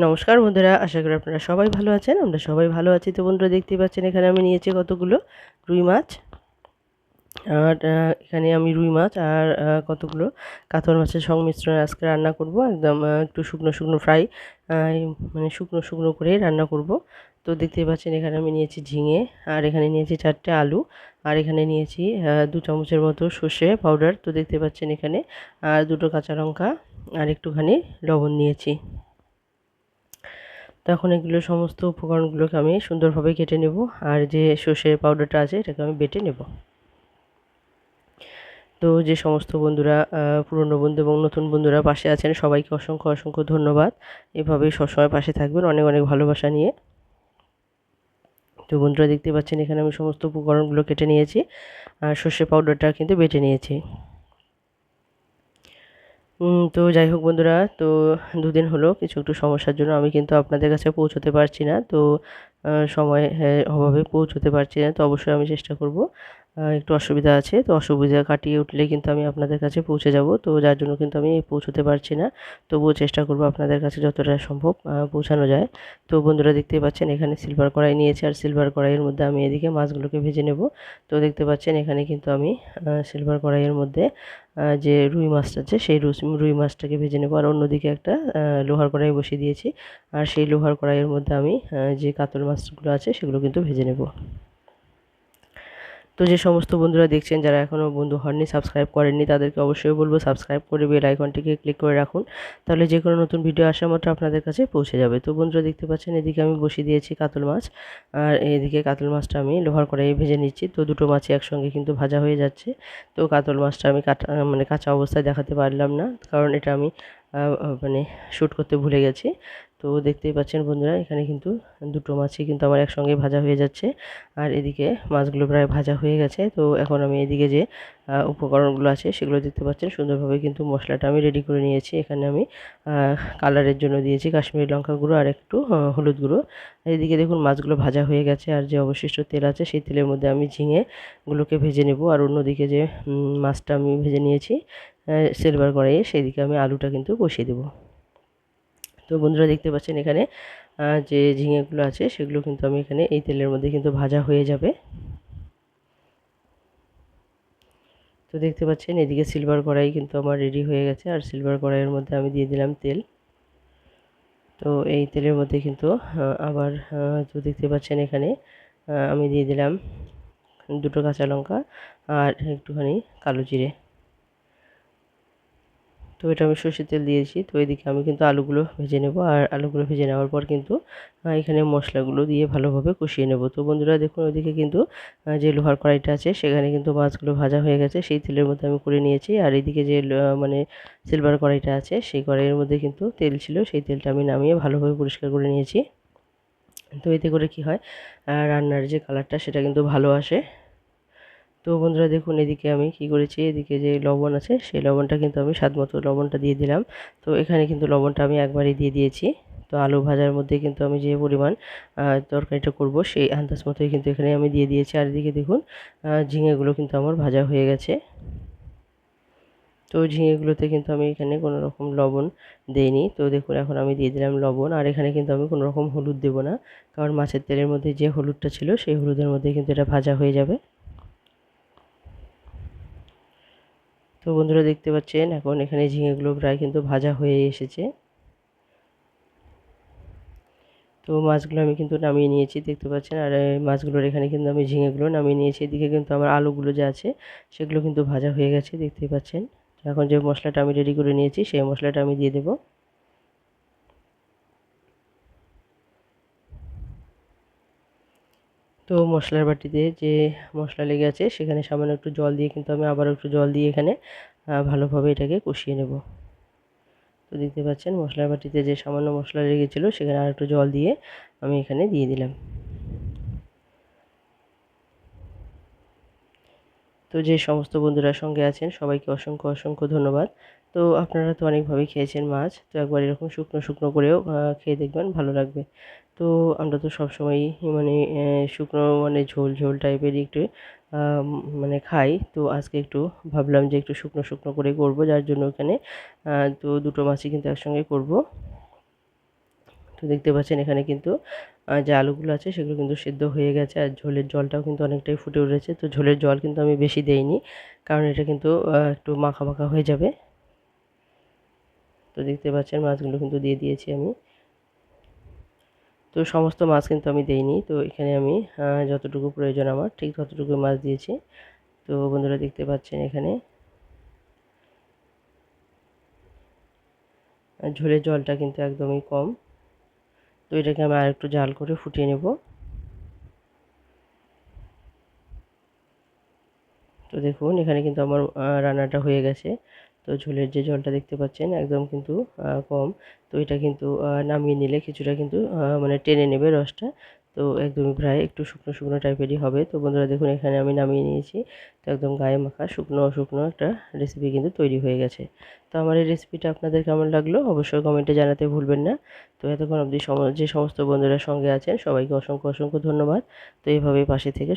নমস্কার বন্ধুরা, আশা করি আপনারা সবাই ভালো আছেন, আমরা সবাই ভালো আছি। তো বন্ধুরা, দেখতেই পাচ্ছেন, এখানে আমি নিয়েছি কতগুলো? রুই মাছ। আর এখানে আমি রুই মাছ আর কতগুলো? কাতল মাছের সংমিশ্রণ আজকে রান্না করব, একদম একটু শুকনো শুকনো ফ্রাই মানে শুকনো শুকনো করে রান্না করব। তো দেখতেই পাচ্ছেন, এখানে আমি নিয়েছি ঝিঙে, আর এখানে নিয়েছি চারটে আলু, আর এখানে নিয়েছি দু চামচের মতো সর্ষে পাউডার তো দেখতে পাচ্ছেন এখানে, আর দুটো কাঁচা লঙ্কা, আর একটুখানি লবণ নিয়েছি। তখন এগুলো সমস্ত উপকরণগুলোকে আমি সুন্দরভাবে কেটে নেব আর যে সর্ষের পাউডারটা আছে এটাকে আমি বেটে নেব। তো যে সমস্ত বন্ধুরা পুরনো বন্ধু এবং নতুন বন্ধুরা পাশে আছেন, সবাইকে অসংখ্য অসংখ্য ধন্যবাদ। এভাবেই সবসময় পাশে থাকবেন অনেক অনেক ভালোবাসা নিয়ে। তো বন্ধুরা দেখতে পাচ্ছেন এখানে আমি সমস্ত উপকরণগুলো কেটে নিয়েছি আর সর্ষে পাউডারটা কিন্তু বেটে নিয়েছি। তো যাই হোক বন্ধুরা, তো দুদিন হলো, কিছু একটু সমস্যার জন্য আমি কিন্তু আপনাদের কাছে পৌঁছতে পারছি না। তো সময় হ্যাঁ, অভাবে পৌঁছতে পারছি না তো অবশ্যই আমি চেষ্টা করব। একটু অসুবিধা আছে তো অসুবিধা কাটিয়ে উঠলে কিন্তু আমি আপনাদের কাছে পৌঁছে যাব তো যার জন্য কিন্তু আমি পৌঁছতে পারছি না। তবুও চেষ্টা করব আপনাদের কাছে যতটা সম্ভব পৌঁছানো যায়। তো বন্ধুরা দেখতেই পাচ্ছেন এখানে সিলভার কড়াই নিয়েছি আর সিলভার কড়াইয়ের মধ্যে আমি এদিকে মাছগুলোকে ভেজে নেব। তো দেখতে পাচ্ছেন এখানে কিন্তু আমি সিলভার কড়াইয়ের মধ্যে যে রুই মাছটা আছে সেই রুই মাছটাকে ভেজে নেব। আর অন্যদিকে একটা লোহার কড়াই বসিয়ে দিয়েছি। আর সেই লোহার কড়াইয়ের মধ্যে আমি যে কাতল মাছগুলো আছে, সেগুলো কিন্তু ভেজে নেব। তো যে সমস্ত বন্ধুরা দেখছেন, যারা এখনও বন্ধু হননি সাবস্ক্রাইব করেননি, তাদেরকে অবশ্যই বলব সাবস্ক্রাইব করে বেল আইকনটিকে ক্লিক করে রাখুন, তাহলে যে কোনো নতুন ভিডিও আসা মাত্র আপনাদের কাছে পৌঁছে যাবে। তো বন্ধুরা দেখতে পাচ্ছেন, এদিকে আমি বসিয়ে দিয়েছি কাতল মাছ, আর এদিকে কাতল মাছটা আমি লোহার করে ভেজে নিচ্ছি। তো দুটো মাছই একসঙ্গে কিন্তু ভাজা হয়ে যাচ্ছে। তো কাতল মাছটা আমি কাটা মানে কাঁচা অবস্থায় দেখাতে পারলাম না, কারণ এটা আমি মানে শ্যুট করতে ভুলে গেছি। তো দেখতেই পাচ্ছেন বন্ধুরা, এখানে কিন্তু দুটো মাছই কিন্তু আমার একসঙ্গে ভাজা হয়ে যাচ্ছে। আর এদিকে মাছগুলো প্রায় ভাজা হয়ে গেছে। তো এখন আমি এদিকে যে উপকরণগুলো আছে সেগুলো দেখতে পাচ্ছেন। সুন্দরভাবে কিন্তু মশলাটা আমি রেডি করে নিয়েছি। এখানে আমি কালারের জন্য দিয়েছি কাশ্মীরি লঙ্কা গুঁড়ো আর একটু হলুদ গুঁড়ো। এদিকে দেখুন মাছগুলো ভাজা হয়ে গেছে আর যে অবশিষ্ট তেল আছে সেই তেলের মধ্যে আমি ঝিঙেগুলোকে ভেজে নেব। আর অন্যদিকে যে মাছটা আমি ভেজে নিয়েছি সিলভার কড়াইয়ে, সেদিকে আমি আলুটা কিন্তু বসিয়ে দেবো। তো বন্ধুরা দেখতে পাচ্ছেন এখানে যে ঝিঙেগুলো আছে সেগুলো কিন্তু আমি এখানে এই তেলের মধ্যে কিন্তু ভাজা হয়ে যাবে। তো দেখতে পাচ্ছেন এদিকে সিলভার কড়াই কিন্তু আমার রেডি হয়ে গেছে, আর সিলভার কড়াইয়ের মধ্যে আমি দিয়ে দিলাম তেল। তো এই তেলের মধ্যে কিন্তু আবার তো দেখতে পাচ্ছেন এখানে আমি দিয়ে দিলাম দুটো কাঁচা লঙ্কা আর একটুখানি কালো জিরে। তো এটা আমি সর্ষের তেল দিয়েছি। তো এদিকে আমি কিন্তু আলুগুলো ভেজে নেব। আর আলুগুলো ভেজে নেওয়ার পর কিন্তু এখানে মশলাগুলো দিয়ে ভালোভাবে কষিয়ে নেব। তো বন্ধুরা দেখুন ওইদিকে কিন্তু যে লোহার কড়াইটা আছে, সেখানে কিন্তু মাছগুলো ভাজা হয়ে গেছে। সেই তেলের মধ্যে আমি করে নিয়েছি। আর এদিকে যে মানে সিলভার কড়াইটা আছে, সেই কড়াইয়ের মধ্যে কিন্তু তেল ছিল। সেই তেলটা আমি নামিয়ে ভালোভাবে পরিষ্কার করে নিয়েছি। তো এতে করে কি হয় রান্নার যে কালারটা সেটা কিন্তু ভালো আসে। তো বন্ধুরা দেখুন, এদিকে আমি কি করেছি? এদিকে যে লবণ আছে, সেই লবণটা কিন্তু আমি স্বাদ মতো লবণটা দিয়ে দিলাম। তো এখানে কিন্তু লবণটা আমি একবারই দিয়ে দিয়েছি। তো আলু ভাজার মধ্যে কিন্তু আমি যে পরিমাণ তরকারিটা করব, সেই আন্দাজ মতোই কিন্তু এখানে আমি দিয়ে দিয়েছি। আর এদিকে দেখুন ঝিঙেগুলো কিন্তু আমার ভাজা হয়ে গেছে। তো ঝিঙেগুলোতে কিন্তু আমি এখানে কোনো রকম লবণ দেইনি। তো দেখুন, এখন আমি দিয়ে দিলাম লবণ। আর এখানে কিন্তু আমি কোনো রকম হলুদ দেবো না। কারণ মাছের তেলের মধ্যে যে হলুদটা ছিল, সেই হলুদের মধ্যে কিন্তু এটা ভাজা হয়ে যাবে। তো বন্ধুরা দেখতে পাচ্ছেন, এখন এখানে ঝিঙেগুলো প্রায় কিন্তু ভাজা হয়ে এসেছে। তো মাছগুলো আমি কিন্তু নামিয়ে নিয়েছি, দেখতে পাচ্ছেন, আর মাছগুলোর এখানে কিন্তু আমি ঝিঙেগুলো নামিয়ে নিয়েছি। এদিকে কিন্তু আমার আলুগুলো যে আছে, সেগুলো কিন্তু ভাজা হয়ে গেছে দেখতে পাচ্ছেন। এখন যে মশলাটা আমি রেডি করে নিয়েছি, সেই মশলাটা আমি দিয়ে দেবো। তো মশলার বাটিতে যে মশলা লেগে আছে, সেখানে সামান্য একটু জল দিয়ে কিন্তু আমি আবার একটু জল দিয়ে এখানে ভালোভাবে এটাকে কষিয়ে নেব। তো দেখতে পাচ্ছেন মশলার বাটিতে যে সামান্য মশলা লেগেছিলো, সেখানে আর একটু জল দিয়ে আমি এখানে দিয়ে দিলাম। তো যে সমস্ত বন্ধুরা সঙ্গে আছেন, সবাইকে অসংখ্য অসংখ্য ধন্যবাদ। তো আপনারা তো অনেকভাবেই খেয়েছেন মাছ, তো একবার এরকম শুকনো শুকনো করেও খেয়ে দেখবেন, ভালো লাগবে। তো আমরা তো সবসময়ই মানে শুকনো মানে ঝোল ঝোল টাইপেরই একটু মানে খাই। তো আজকে একটু ভাবলাম যে একটু শুকনো শুকনো করে করব, যার জন্য এখানে তো দুটো মাছই কিন্তু একসঙ্গে করব। তো দেখতে পাচ্ছেন এখানে কিন্তু যে আলুগুলো আছে সেগুলো কিন্তু সেদ্ধ হয়ে গেছে আর ঝোলের জলটাও কিন্তু অনেকটাই ফুটে উঠেছে। তো ঝোলের জল কিন্তু আমি বেশি দেইনি, কারণ এটা কিন্তু একটু মাখা মাখা হয়ে যাবে। তো দেখতে পাচ্ছেন মাছগুলো কিন্তু দিয়ে দিয়েছি আমি। তো সমস্ত মাছ কিন্তু আমি দেইনি, তো এখানে আমি যতটুকু প্রয়োজন আমার, ঠিক ততটুকু মাছ দিয়েছি। তো বন্ধুরা দেখতে পাচ্ছেন এখানে। ঝোলের জলটা কিন্তু একদমই কম। তো এটাকে আমি আর একটু জাল করে ফুটিয়ে নেব। তো দেখুন, এখানে কিন্তু আমার রান্নাটা হয়ে গেছে। তো ঝোলের যে জলটা দেখতে পাচ্ছেন একদম কিন্তু কম। তো এটা কিন্তু নামিয়ে নিলে কিছুটা কিন্তু মানে টেনে নেবে রসটা। তো একদমই প্রায় একটু শুকনো শুকনো টাইপেরই হবে। তো বন্ধুরা দেখুন, এখানে আমি নামিয়ে নিয়েছি। তো একদম গায়ে মাখা শুকনো শুকনো একটা রেসিপি কিন্তু তৈরি হয়ে গেছে। তো আমার এই রেসিপিটা আপনাদের কেমন লাগল অবশ্যই কমেন্টে জানাতে ভুলবেন না। তো এতক্ষণ অবধি যে সমস্ত বন্ধুরা সঙ্গে আছেন, সবাইকে অসংখ্য অসংখ্য ধন্যবাদ। তো এইভাবেই পাশে থেকে